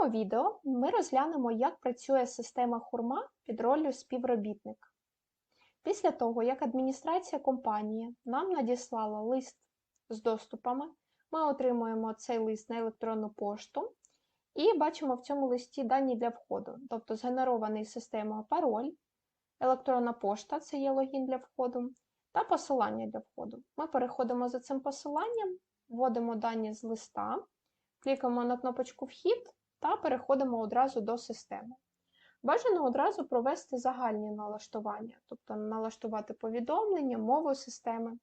цьому відео ми розглянемо, як працює система хурма під роллю співробітник. Після того, як адміністрація компанії нам надіслала лист з доступами, ми отримуємо цей лист на електронну пошту і бачимо в цьому листі дані для входу, тобто згенерований системою пароль, електронна пошта це є логін для входу, та посилання для входу. Ми переходимо за цим посиланням, вводимо дані з листа, клікаємо на кнопочку Вхід та переходимо одразу до системи. Бажано одразу провести загальні налаштування, тобто налаштувати повідомлення, мову системи.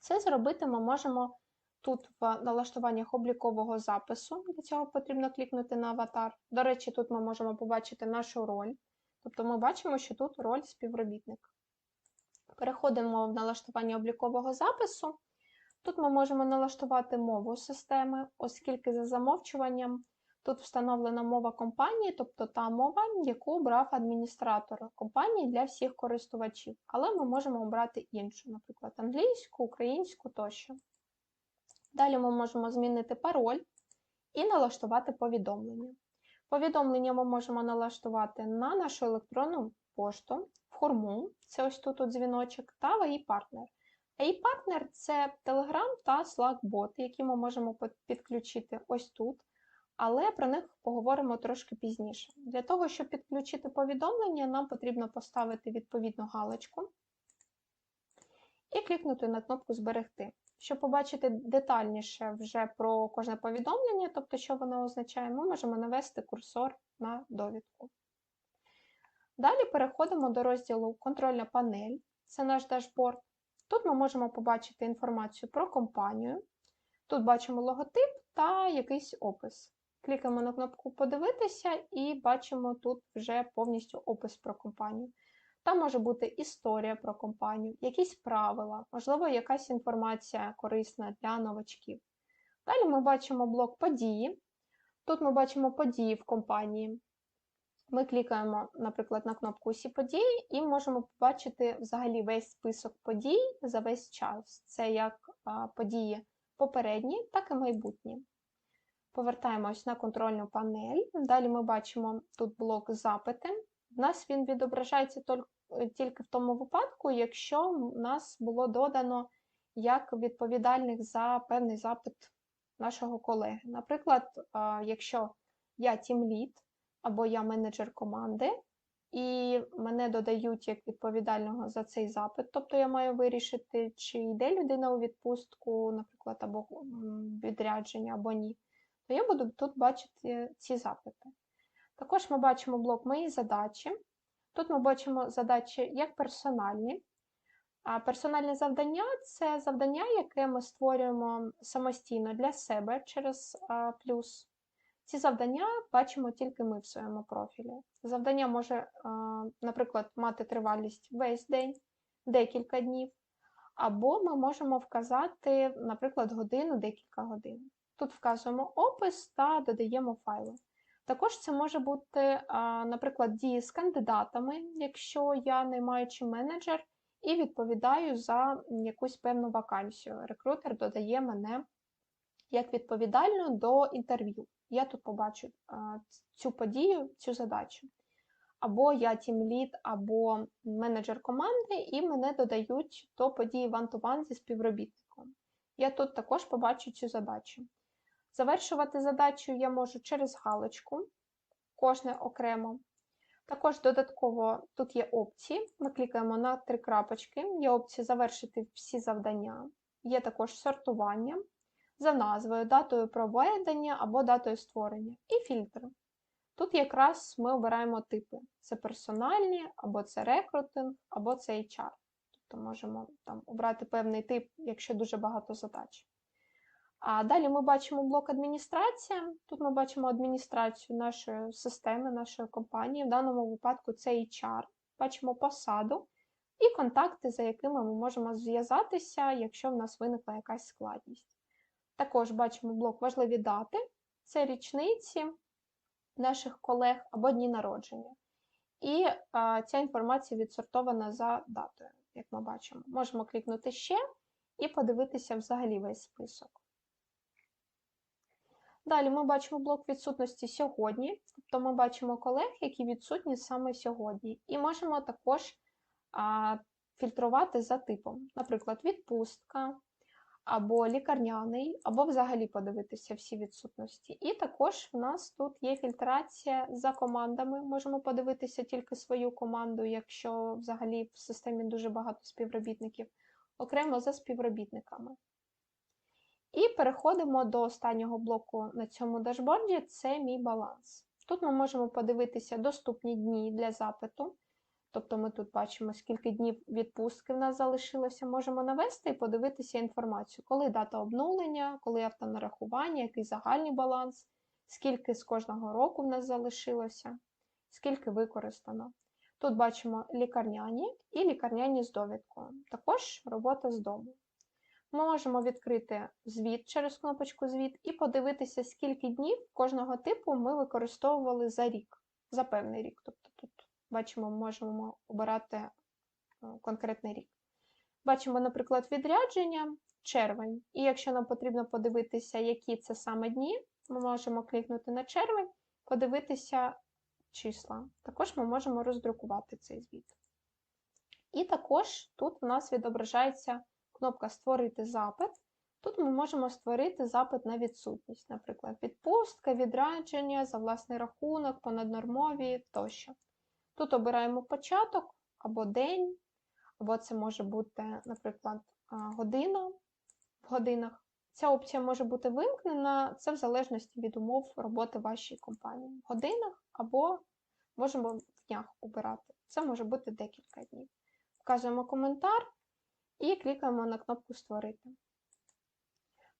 Це зробити ми можемо тут в налаштуваннях облікового запису, для цього потрібно клікнути на аватар. До речі, тут ми можемо побачити нашу роль, тобто ми бачимо, що тут роль співробітник. Переходимо в налаштування облікового запису. Тут ми можемо налаштувати мову системи, оскільки за замовчуванням тут встановлена мова компанії, тобто та мова, яку обрав адміністратор компанії для всіх користувачів. Але ми можемо обрати іншу, наприклад, англійську, українську тощо. Далі ми можемо змінити пароль і налаштувати повідомлення. Повідомлення ми можемо налаштувати на нашу електронну пошту, в хурму, це ось тут дзвіночок, та в AI Partner. AI Partner – це Telegram та Slack-бот, які ми можемо підключити ось тут, але про них поговоримо трошки пізніше. Для того, щоб підключити повідомлення, нам потрібно поставити відповідну галочку і клікнути на кнопку Зберегти. Щоб побачити детальніше вже про кожне повідомлення, тобто, що воно означає, ми можемо навести курсор на довідку. Далі переходимо до розділу Контрольна панель, це наш дашборд. Тут ми можемо побачити інформацію про компанію. Тут бачимо логотип та якийсь опис. Клікаємо на кнопку Подивитися і бачимо тут вже повністю опис про компанію. Там може бути історія про компанію, якісь правила, можливо, якась інформація корисна для новачків. Далі ми бачимо блок події. Тут ми бачимо події в компанії. Ми клікаємо, наприклад, на кнопку Усі події і можемо побачити взагалі весь список подій за весь час. Це як події попередні, так і майбутні. Повертаємось на контрольну панель. Далі ми бачимо тут блок запити. У нас він відображається тільки в тому випадку, якщо в нас було додано як відповідальних за певний запит нашого колеги. Наприклад, якщо я тімлід або я менеджер команди, і мене додають як відповідального за цей запит, тобто я маю вирішити, чи йде людина у відпустку, наприклад, або відрядження, або ні, то я буду тут бачити ці запити. Також ми бачимо блок Мої задачі. Тут ми бачимо задачі як персональні. А персональне завдання це завдання, яке ми створюємо самостійно для себе через плюс. Ці завдання бачимо тільки ми в своєму профілі. Завдання може, наприклад, мати тривалість весь день, декілька днів, або ми можемо вказати, наприклад, годину, декілька годин. Тут вказуємо опис та додаємо файли. Також це може бути, наприклад, дії з кандидатами, якщо я наймаючий менеджер і відповідаю за якусь певну вакансію. Рекрутер додає мене як відповідальну до інтерв'ю. Я тут побачу цю подію, цю задачу. Або я тімлід, або менеджер команди, і мене додають до події one-to-one зі співробітником. Я тут також побачу цю задачу. Завершувати задачу я можу через галочку, кожне окремо. Також додатково тут є опції. Ми клікаємо на три крапочки, є опція завершити всі завдання, є також сортування за назвою, датою проведення або датою створення, і фільтр. Тут якраз ми обираємо типи: це персональні, або це рекрутинг, або це HR. Тобто можемо там обрати певний тип, якщо дуже багато задач. А далі ми бачимо блок адміністрація. Тут ми бачимо адміністрацію нашої системи, нашої компанії. В даному випадку це HR. Бачимо посаду і контакти, за якими ми можемо зв'язатися, якщо в нас виникла якась складність. Також бачимо блок важливі дати, це річниці наших колег або дні народження. І а, ця інформація відсортована за датою, як ми бачимо. Можемо клікнути ще і подивитися взагалі весь список. Далі ми бачимо блок відсутності сьогодні, тобто ми бачимо колег, які відсутні саме сьогодні. І можемо також а, фільтрувати за типом, наприклад, відпустка, або лікарняний, або взагалі подивитися всі відсутності. І також в нас тут є фільтрація за командами. Можемо подивитися тільки свою команду, якщо взагалі в системі дуже багато співробітників, окремо за співробітниками. І переходимо до останнього блоку на цьому дашборді це мій баланс. Тут ми можемо подивитися доступні дні для запиту. Тобто ми тут бачимо, скільки днів відпустки в нас залишилося, можемо навести і подивитися інформацію, коли дата обнулення, коли автонарахування, який загальний баланс, скільки з кожного року в нас залишилося, скільки використано. Тут бачимо лікарняні і лікарняні з довідкою. Також робота з дому. Ми можемо відкрити звіт через кнопочку Звіт і подивитися, скільки днів кожного типу ми використовували за рік, за певний рік. Тобто тут бачимо, можемо обирати е, конкретний рік. Бачимо, наприклад, відрядження червень. І якщо нам потрібно подивитися, які це саме дні, ми можемо клікнути на червень, подивитися числа. Також ми можемо роздрукувати цей звіт. І також тут у нас відображається кнопка Створити запит. Тут ми можемо створити запит на відсутність, наприклад, відпустка, відрадження, за власний рахунок, понаднормові тощо. Тут обираємо початок або день, або це може бути, наприклад, година в годинах. Ця опція може бути вимкнена, це в залежності від умов роботи вашої компанії. В годинах або можемо в днях обирати. Це може бути декілька днів. Вказуємо коментар і клікаємо на кнопку Створити.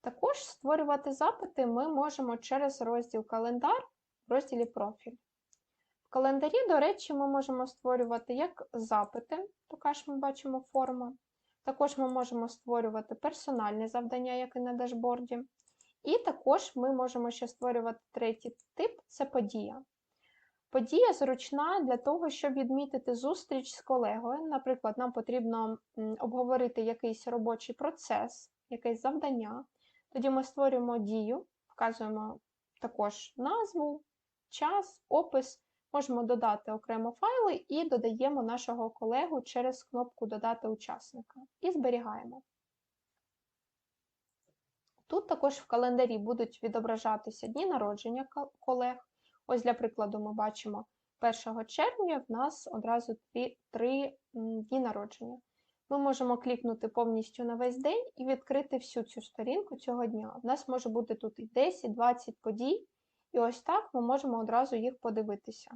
Також створювати запити ми можемо через розділ Календар в розділі Профіль. В календарі, до речі, ми можемо створювати як запити, така ж ми бачимо форма. Також ми можемо створювати персональне завдання, як і на дашборді. І також ми можемо ще створювати третій тип це подія. Подія зручна для того, щоб відмітити зустріч з колегою. Наприклад, нам потрібно обговорити якийсь робочий процес, якесь завдання. Тоді ми створюємо дію, вказуємо також назву, час, опис. Можемо додати окремо файли і додаємо нашого колегу через кнопку Додати учасника і зберігаємо. Тут також в календарі будуть відображатися дні народження колег. Ось, для прикладу, ми бачимо 1 червня в нас одразу 3 дні народження. Ми можемо клікнути повністю на весь день і відкрити всю цю сторінку цього дня. У нас може бути тут і 10-20 подій. І ось так ми можемо одразу їх подивитися.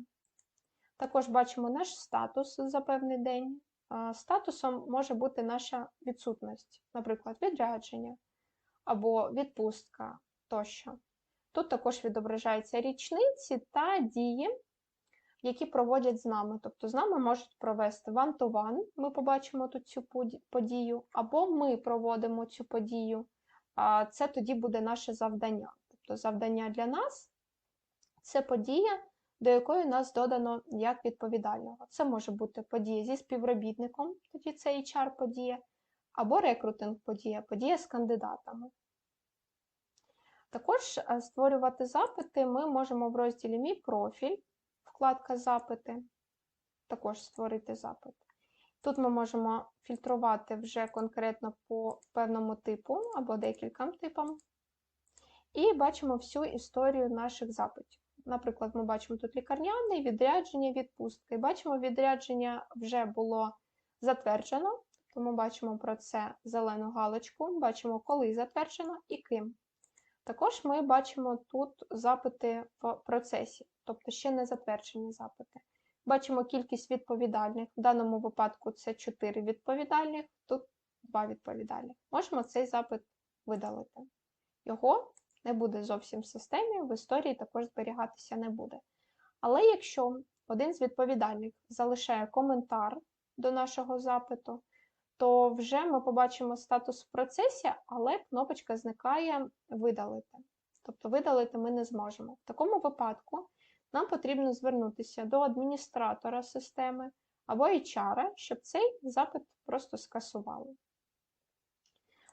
Також бачимо наш статус за певний день. Статусом може бути наша відсутність, наприклад, відрядження або відпустка тощо. Тут також відображаються річниці та дії, які проводять з нами. Тобто з нами можуть провести one-to-one, ми побачимо тут цю подію, або ми проводимо цю подію. Це тоді буде наше завдання. Тобто завдання для нас це подія, до якої нас додано як відповідального. Це може бути подія зі співробітником, тоді це HR-подія, або рекрутинг-подія, подія з кандидатами. Також е, створювати запити ми можемо в розділі Мій профіль, вкладка Запити, також створити запит. Тут ми можемо фільтрувати вже конкретно по певному типу або декільком типам. І бачимо всю історію наших запитів. Наприклад, ми бачимо тут лікарняний, відрядження, відпустки. Бачимо, відрядження вже було затверджено, тому бачимо про це зелену галочку, бачимо, коли затверджено і ким. Також ми бачимо тут запити в процесі, тобто ще не затверджені запити. Бачимо кількість відповідальних. В даному випадку це 4 відповідальних, тут 2 відповідальних. Можемо цей запит видалити. Його не буде зовсім в системі, в історії також зберігатися не буде. Але якщо один з відповідальних залишає коментар до нашого запиту, то вже ми побачимо статус в процесі, але кнопочка зникає видалити. Тобто видалити ми не зможемо. В такому випадку нам потрібно звернутися до адміністратора системи або HR, щоб цей запит просто скасували.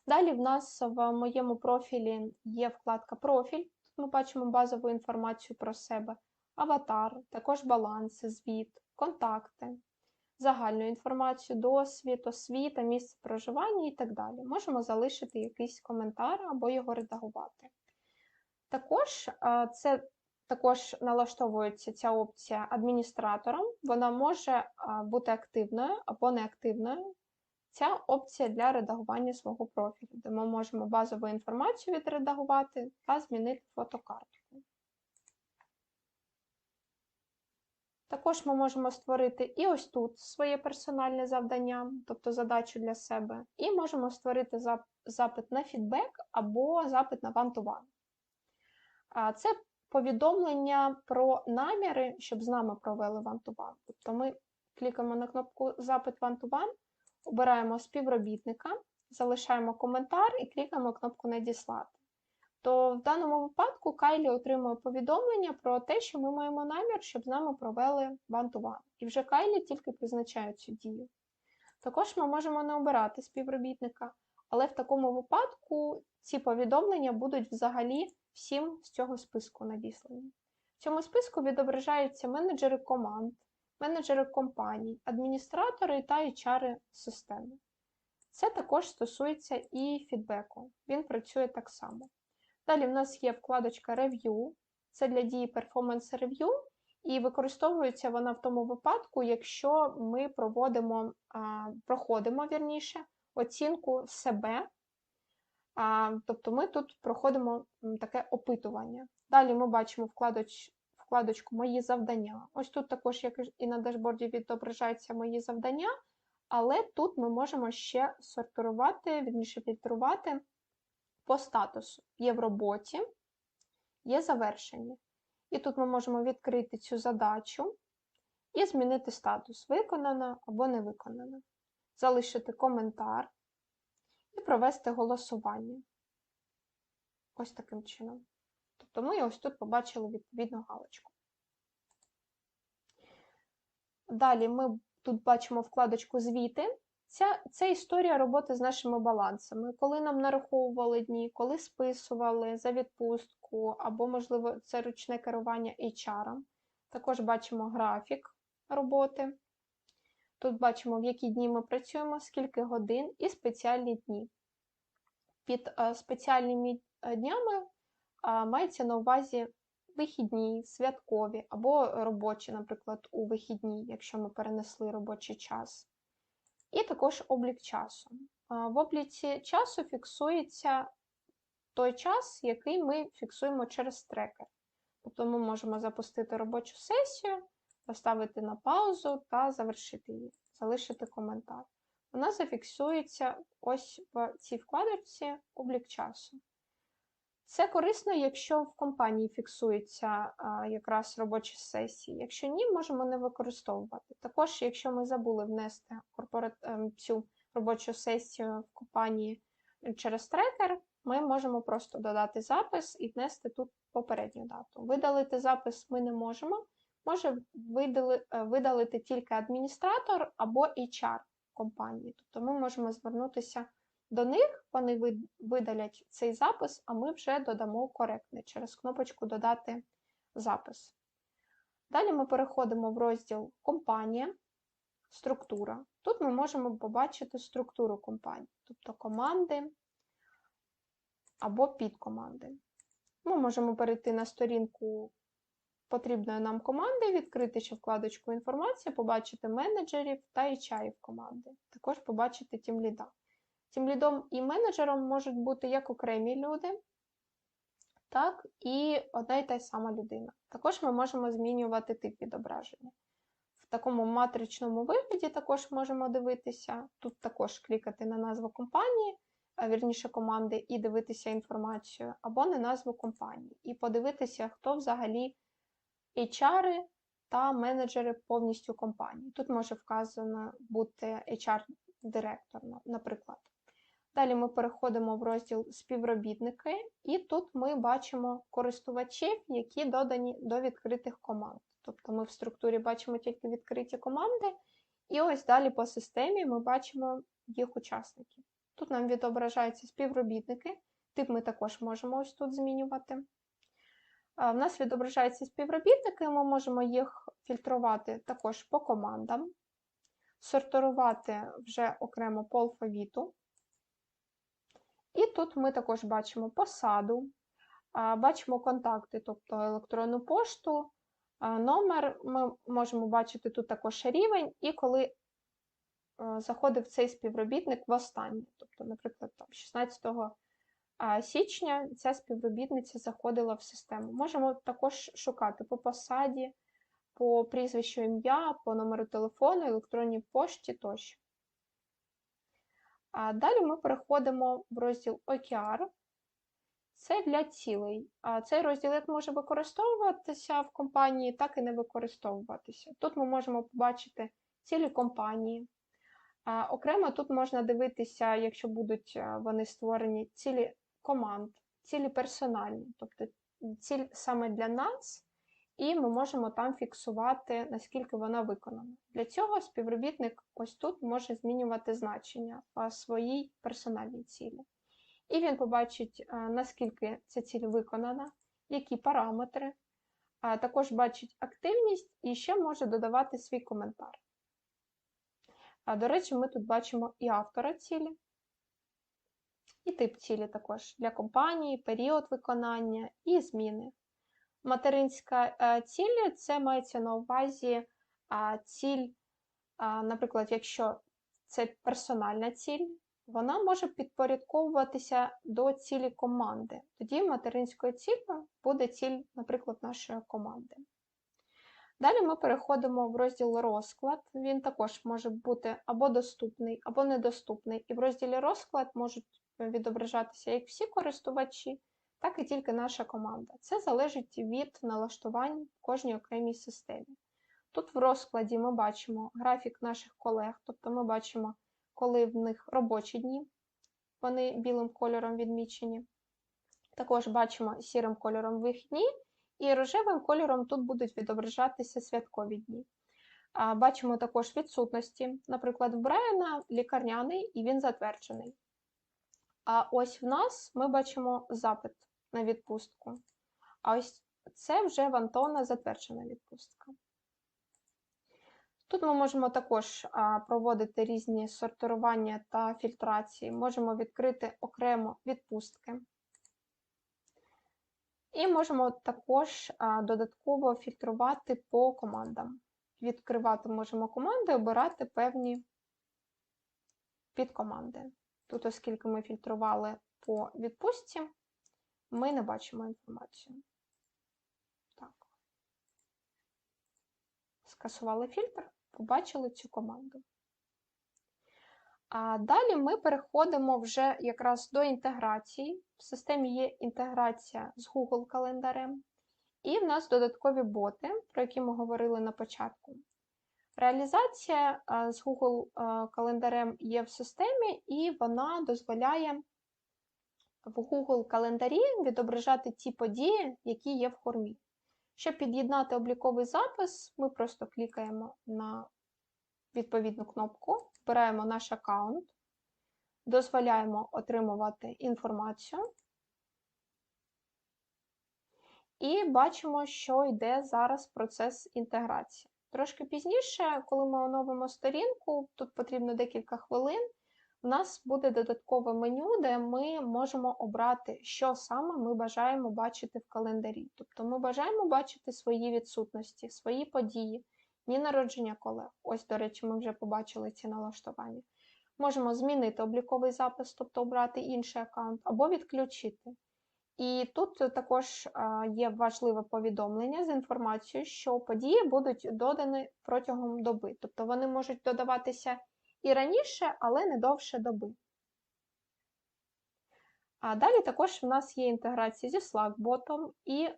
Далі в нас в моєму профілі є вкладка Профіль. Тут ми бачимо базову інформацію про себе, аватар, також баланси, звіт, контакти, загальну інформацію, досвід, освіта, місце проживання і так далі. Можемо залишити якийсь коментар або його редагувати. Також це також налаштовується ця опція адміністратором, вона може бути активною або неактивною. Ця опція для редагування свого профілю, де ми можемо базову інформацію відредагувати та змінити фотокартку. Також ми можемо створити і ось тут своє персональне завдання, тобто задачу для себе, і можемо створити запит на фідбек або запит на one-to-one. Це повідомлення про наміри, щоб з нами провели one-to-one. Тобто ми клікаємо на кнопку Запит one-to-one, обираємо співробітника, залишаємо коментар і клікаємо кнопку Надіслати. То в даному випадку Кайлі отримує повідомлення про те, що ми маємо намір, щоб з нами провели one-to-one. І вже Кайлі тільки призначає цю дію. Також ми можемо не обирати співробітника, але в такому випадку ці повідомлення будуть взагалі всім з цього списку надіслані. В цьому списку відображаються менеджери команд, менеджери компаній, адміністратори та HR системи. Це також стосується і фідбеку. Він працює так само. Далі в нас є вкладочка Review, це для дії Performance Review, і використовується вона в тому випадку, якщо ми проводимо, проходимо вірніше, оцінку себе Тобто ми тут проходимо таке опитування. Далі ми бачимо вкладоч, вкладочку Мої завдання. Ось тут також, як і на дашборді, відображаються мої завдання, але тут ми можемо ще сортувати, вірніше фільтрувати по статусу. Є в роботі, є завершення. І тут ми можемо відкрити цю задачу і змінити статус виконано або не виконано. Залишити коментар і провести голосування. Ось таким чином. Тобто ми ось тут побачили відповідну галочку. Далі ми тут бачимо вкладочку Звіти. Ця, Це історія роботи з нашими балансами, коли нам нараховували дні, коли списували за відпустку, або, можливо, це ручне керування HR. Також бачимо графік роботи. Тут бачимо, в які дні ми працюємо, скільки годин і спеціальні дні. Під е, спеціальними е, днями мається на увазі вихідні, святкові або робочі, наприклад, у вихідні, якщо ми перенесли робочий час. І також облік часу. В обліці часу фіксується той час, який ми фіксуємо через трекер. Тобто ми можемо запустити робочу сесію поставити на паузу та завершити її, залишити коментар. Вона зафіксується ось в цій вкладочці облік часу. Це корисно, якщо в компанії фіксується а, якраз робочі сесії. Якщо ні, можемо не використовувати. Також, якщо ми забули внести корпорат... Ем, цю робочу сесію в компанії через трекер, ми можемо просто додати запис і внести тут попередню дату. Видалити запис ми не можемо, може е, видалити тільки адміністратор або HR компанії. Тобто ми можемо звернутися до них, вони видалять цей запис, а ми вже додамо коректний через кнопочку Додати запис. Далі ми переходимо в розділ Компанія, структура. Тут ми можемо побачити структуру компанії, тобто команди або підкоманди. Ми можемо перейти на сторінку потрібної нам команди, відкрити ще вкладочку інформація, побачити менеджерів та HR команди. Також побачити тімліда. Тімлідом і менеджером можуть бути як окремі люди, так і одна і та сама людина. Також ми можемо змінювати тип відображення. В такому матричному вигляді також можемо дивитися. Тут також клікати на назву компанії, а вірніше команди, і дивитися інформацію, або на назву компанії, і подивитися, хто взагалі HR та менеджери повністю компанії. Тут може вказано бути HR-директор, наприклад. Далі ми переходимо в розділ співробітники, і тут ми бачимо користувачів, які додані до відкритих команд. Тобто ми в структурі бачимо тільки відкриті команди, і ось далі по системі ми бачимо їх учасників. Тут нам відображаються співробітники, тип ми також можемо ось тут змінювати. В нас відображаються співробітники, ми можемо їх фільтрувати також по командам, сортувати вже окремо по алфавіту. І тут ми також бачимо посаду, бачимо контакти, тобто електронну пошту, номер. Ми можемо бачити тут також рівень, і коли заходив цей співробітник в останнє. Тобто, наприклад, там 16 січня ця співробітниця заходила в систему. Можемо також шукати по посаді, по прізвищу ім'я, по номеру телефону, електронній пошті тощо. А Далі ми переходимо в розділ OKR. Це для цілей. А Цей розділ як може використовуватися в компанії, так і не використовуватися. Тут ми можемо побачити цілі компанії. А Окремо тут можна дивитися, якщо будуть е, вони створені цілі команд, цілі персональні, тобто ціль саме для нас, і ми можемо там фіксувати, наскільки вона виконана. Для цього співробітник ось тут може змінювати значення по своїй персональній цілі. І він побачить, е, наскільки ця ціль виконана, які параметри, а також бачить активність і ще може додавати свій коментар. А, До речі, ми тут бачимо і автора цілі, і тип цілі також для компанії, період виконання і зміни. Материнська е, ціль це мається на увазі ціль, наприклад, якщо це персональна ціль, вона може підпорядковуватися до цілі команди. Тоді материнською ціллю буде ціль, наприклад, нашої команди. Далі ми переходимо в розділ розклад. Він також може бути або доступний, або недоступний. І в розділі розклад можуть відображатися як всі користувачі, так і тільки наша команда. Це залежить від налаштувань в кожній окремій системі. Тут в розкладі ми бачимо графік наших колег, тобто ми бачимо, коли в них робочі дні, вони білим кольором відмічені. Також бачимо сірим кольором вихідні, і рожевим кольором тут будуть відображатися святкові дні. Бачимо також відсутності. Наприклад, в Брайана лікарняний і він затверджений. А ось в нас ми бачимо запит на відпустку. А ось це вже в Антона затверджена відпустка. Тут ми можемо також проводити різні сортування та фільтрації, можемо відкрити окремо відпустки. І можемо також додатково фільтрувати по командам. Відкривати можемо команди, обирати певні підкоманди. Тут, оскільки ми фільтрували по відпустці, ми не бачимо інформацію. Так. Скасували фільтр, побачили цю команду. А далі ми переходимо вже якраз до інтеграції. В системі є інтеграція з Google календарем, і в нас додаткові боти, про які ми говорили на початку. Реалізація з Google календарем є в системі, і вона дозволяє в Google календарі відображати ті події, які є в хормі. Щоб під'єднати обліковий запис, ми просто клікаємо на відповідну кнопку, вбираємо наш аккаунт, дозволяємо отримувати інформацію. І бачимо, що йде зараз процес інтеграції. Трошки пізніше, коли ми оновимо сторінку, тут потрібно декілька хвилин, у нас буде додаткове меню, де ми можемо обрати, що саме ми бажаємо бачити в календарі. Тобто ми бажаємо бачити свої відсутності, свої події, дні народження колег. Ось, до речі, ми вже побачили ці налаштування. Можемо змінити обліковий запис, тобто обрати інший аккаунт, або відключити. І тут також є важливе повідомлення з інформацією, що події будуть додані протягом доби. Тобто вони можуть додаватися і раніше, але не довше доби. А далі також в нас є інтеграція зі Slack-ботом і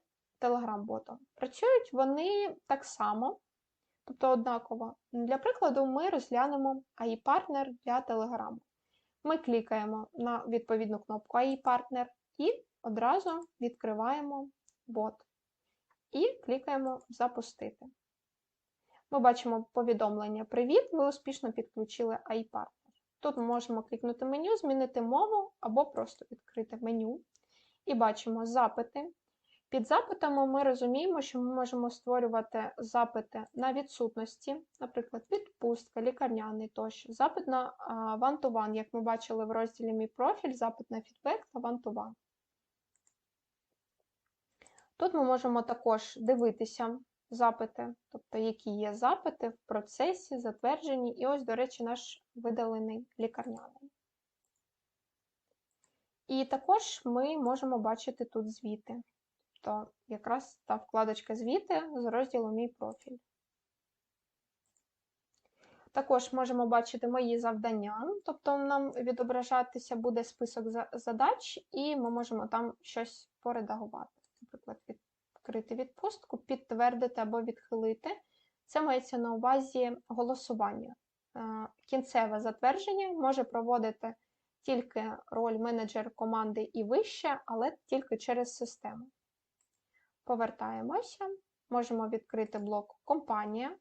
Telegram-ботом. Працюють вони так само, тобто однаково. Для прикладу, ми розглянемо AI-партнер для Telegram. Ми клікаємо на відповідну кнопку AI-партнер і одразу відкриваємо бот і клікаємо Запустити. Ми бачимо повідомлення Привіт! Ви успішно підключили iPartner. Тут ми можемо клікнути меню, змінити мову або просто відкрити меню. І бачимо запити. Під запитами ми розуміємо, що ми можемо створювати запити на відсутності, наприклад, відпустка, лікарняний тощо, запит на one-to-one, як ми бачили в розділі Мій профіль, запит на фідбек та one-to-one. Тут ми можемо також дивитися запити, тобто які є запити в процесі, затверджені, і ось, до речі, наш видалений лікарняний. І також ми можемо бачити тут звіти. Тобто якраз та вкладочка звіти з розділу Мій профіль. Також можемо бачити мої завдання, тобто нам відображатися буде список задач, і ми можемо там щось поредагувати. Наприклад, відкрити відпустку, підтвердити або відхилити. Це мається на увазі голосування. Е, кінцеве затвердження може проводити тільки роль менеджер команди і вище, але тільки через систему. Повертаємося, можемо відкрити блок Компанія.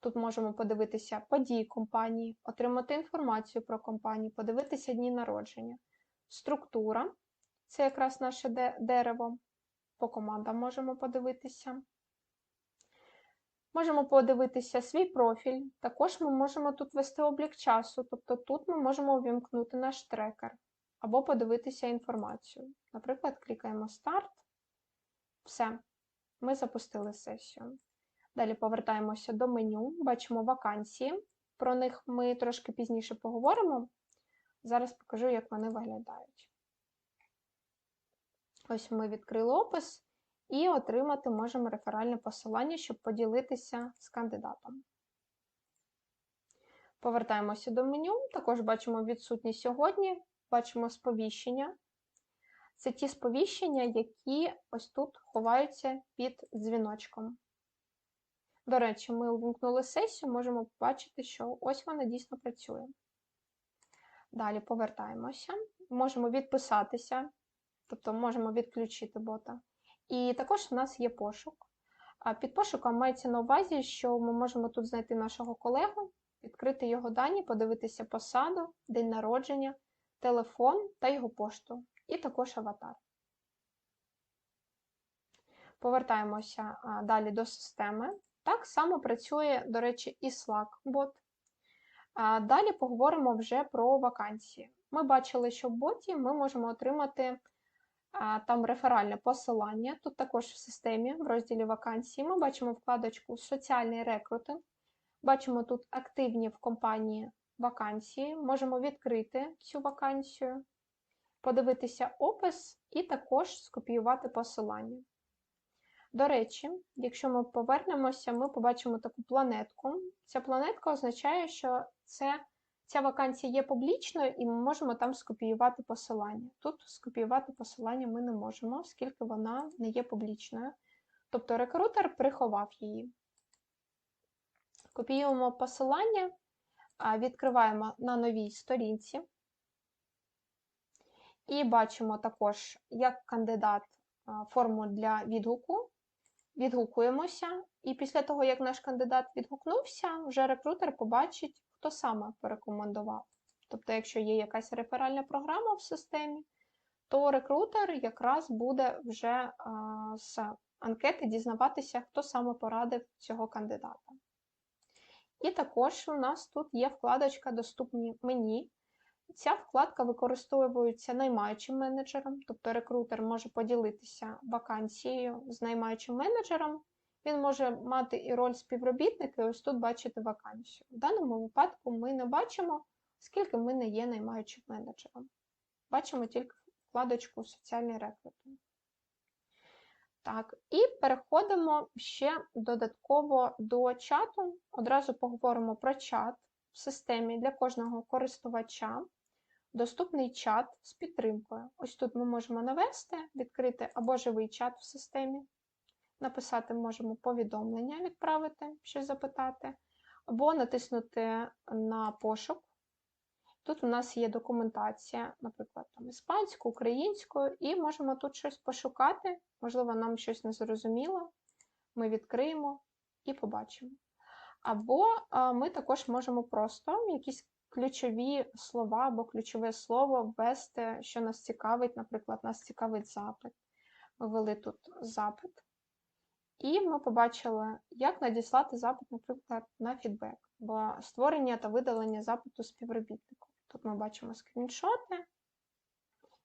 Тут можемо подивитися події компанії, отримати інформацію про компанію, подивитися дні народження. Структура це якраз наше дерево. По командам можемо подивитися. Можемо подивитися свій профіль. Також ми можемо тут вести облік часу, тобто тут ми можемо увімкнути наш трекер або подивитися інформацію. Наприклад, клікаємо Старт. Все, ми запустили сесію. Далі повертаємося до меню, бачимо вакансії. Про них ми трошки пізніше поговоримо. Зараз покажу, як вони виглядають. Ось ми відкрили опис і отримати можемо реферальне посилання, щоб поділитися з кандидатом. Повертаємося до меню, також бачимо відсутні сьогодні, бачимо сповіщення. Це ті сповіщення, які ось тут ховаються під дзвіночком. До речі, ми увімкнули сесію, можемо побачити, що ось вона дійсно працює. Далі повертаємося, можемо відписатися, тобто можемо відключити бота. І також у нас є пошук. Під пошуком мається на увазі, що ми можемо тут знайти нашого колегу, відкрити його дані, подивитися посаду, день народження, телефон та його пошту, і також аватар. Повертаємося далі до системи. Так само працює, до речі, і Slack-бот. Далі поговоримо вже про вакансії. Ми бачили, що в боті ми можемо отримати там реферальне посилання. Тут також в системі, в розділі вакансії, ми бачимо вкладочку Соціальний рекрутинг. Бачимо тут активні в компанії вакансії. Можемо відкрити цю вакансію, подивитися опис і також скопіювати посилання. До речі, якщо ми повернемося, ми побачимо таку планетку. Ця планетка означає, що це Ця вакансія є публічною, і ми можемо там скопіювати посилання. Тут скопіювати посилання ми не можемо, оскільки вона не є публічною. Тобто рекрутер приховав її. Копіюємо посилання, відкриваємо на новій сторінці. І бачимо також, як кандидат форму для відгуку. Відгукуємося, і після того, як наш кандидат відгукнувся, вже рекрутер побачить, хто саме порекомендував. Тобто, якщо є якась реферальна програма в системі, то рекрутер якраз буде вже з анкети дізнаватися, хто саме порадив цього кандидата. І також у нас тут є вкладочка Доступні мені. Ця вкладка використовується наймаючим менеджером, тобто рекрутер може поділитися вакансією з наймаючим менеджером він може мати і роль співробітника, і ось тут бачити вакансію. В даному випадку ми не бачимо, оскільки ми не є наймаючим менеджером. Бачимо тільки вкладочку Соціальний рекрутинг. Так, і переходимо ще додатково до чату. Одразу поговоримо про чат в системі для кожного користувача. Доступний чат з підтримкою. Ось тут ми можемо навести, відкрити або живий чат в системі, написати можемо повідомлення, відправити, щось запитати, або натиснути на пошук. Тут у нас є документація, наприклад, там іспанською, українською, і можемо тут щось пошукати, можливо, нам щось не зрозуміло. Ми відкриємо і побачимо. Або ми також можемо просто якісь ключові слова або ключове слово ввести, що нас цікавить, наприклад, нас цікавить запит Ми ввели тут запит. І ми побачили, як надіслати запит, наприклад, на фідбек, бо створення та видалення запиту співробітнику. Тут ми бачимо скріншоти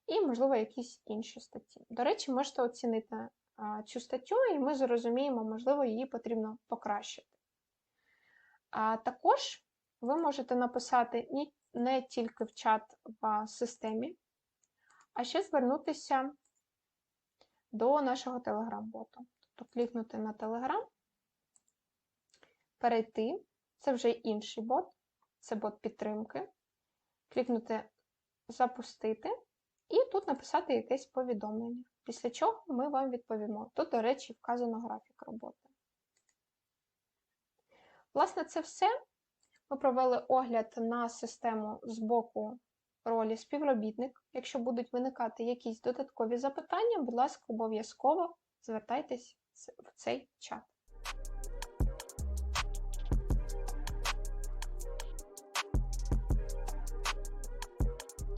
і, можливо, якісь інші статті. До речі, можете оцінити цю статтю, і ми зрозуміємо, можливо, її потрібно покращити. А також ви можете написати не тільки в чат в системі, а ще звернутися до нашого Telegram-боту. Тобто клікнути на Telegram, перейти, це вже інший бот, це бот підтримки, клікнути Запустити і тут написати якесь повідомлення, після чого ми вам відповімо. Тут, до речі, вказано графік роботи. Власне, це все. Ми провели огляд на систему з боку ролі співробітник. Якщо будуть виникати якісь додаткові запитання, будь ласка, обов'язково звертайтесь в цей чат.